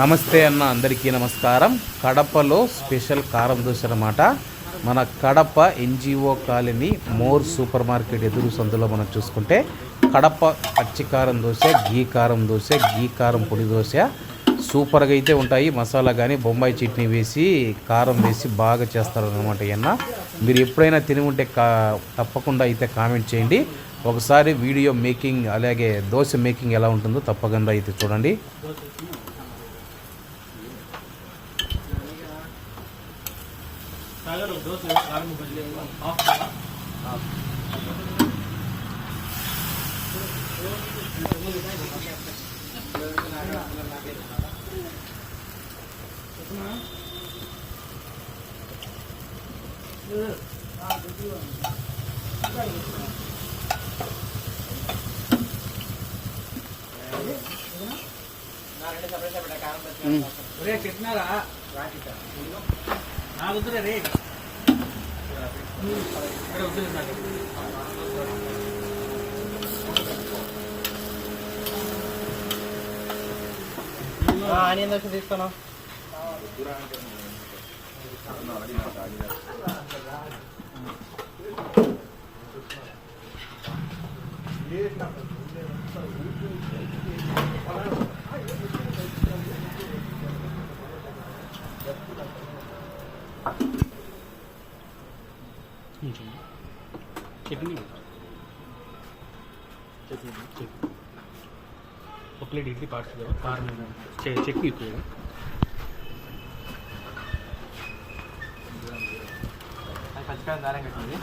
నమస్తే అన్న అందరికీ నమస్కారం. కడపలో స్పెషల్ కారం దోశ అన్నమాట. మన Kadapa NGO colony More supermarket ఎదురు సందులో మనం చూసుకుంటే కడప పచ్చి కారం దోశ గీ కారం దోశ గీ కారం పొడి దోశ సూపర్గా అయితే ఉంటాయి. మసాలా కానీ బొంబాయి చట్నీ వేసి కారం వేసి బాగా చేస్తారనమాట ఈయన మీరు ఎప్పుడైనా తిని ఉంటే కా తప్పకుండా అయితే కామెంట్ చేయండి. ఒకసారి వీడియో మేకింగ్ అలాగే దోశ మేకింగ్ ఎలా ఉంటుందో తప్పకుండా అయితే చూడండి. సాగర్ ఒక దోశ కారం బజ్జీ హాఫ్ రే చెప్పినారా వద్దులే రే ఆనియన్ దోశ తీసుకున్నా చట్నీ. ఒక ప్లేట్ ఇడ్లీ పార్సల్ కారం చే- చట్నీ ఎక్కువ పచ్చికారం దారం కట్టింది.